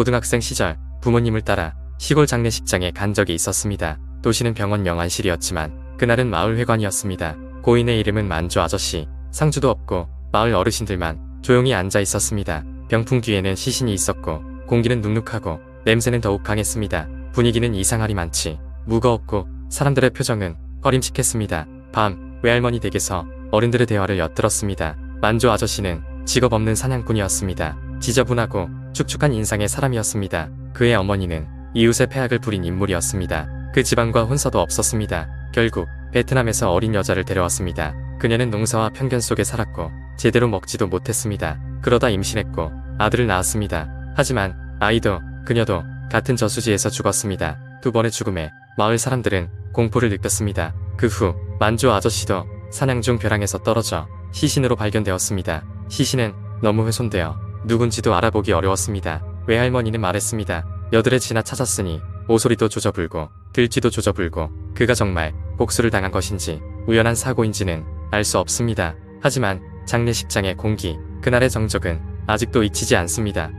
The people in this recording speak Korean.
고등학생 시절 부모님을 따라 시골 장례식장에 간 적이 있었습니다. 도시는 병원 명안실이었지만 그날은 마을 회관이었습니다. 고인의 이름은 만주 아저씨. 상주도 없고 마을 어르신들만 조용히 앉아 있었습니다. 병풍 뒤에는 시신이 있었고 공기는 눅눅하고 냄새는 더욱 강했습니다. 분위기는 이상하리 많지 무거웠고 사람들의 표정은 꺼림칙했습니다. 밤 외할머니 댁에서 어른들의 대화를 엿들었습니다. 만주 아저씨는 직업 없는 사냥꾼이었습니다. 지저분하고 축축한 인상의 사람이었습니다. 그의 어머니는 이웃의 폐악을 부린 인물이었습니다. 그 집안과 혼서도 없었습니다. 결국 베트남에서 어린 여자를 데려왔습니다. 그녀는 농사와 편견 속에 살았고 제대로 먹지도 못했습니다. 그러다 임신했고 아들을 낳았습니다. 하지만 아이도 그녀도 같은 저수지에서 죽었습니다. 두 번의 죽음에 마을 사람들은 공포를 느꼈습니다. 그 후 만주 아저씨도 사냥 중 벼랑에서 떨어져 시신으로 발견되었습니다. 시신은 너무 훼손되어 누군지도 알아보기 어려웠습니다. 외할머니는 말했습니다. 여드레 지나 찾았으니 오소리도 조져불고 들쥐도 조져불고 그가 정말 복수를 당한 것인지 우연한 사고인지는 알 수 없습니다. 하지만 장례식장의 공기, 그날의 정적은 아직도 잊히지 않습니다.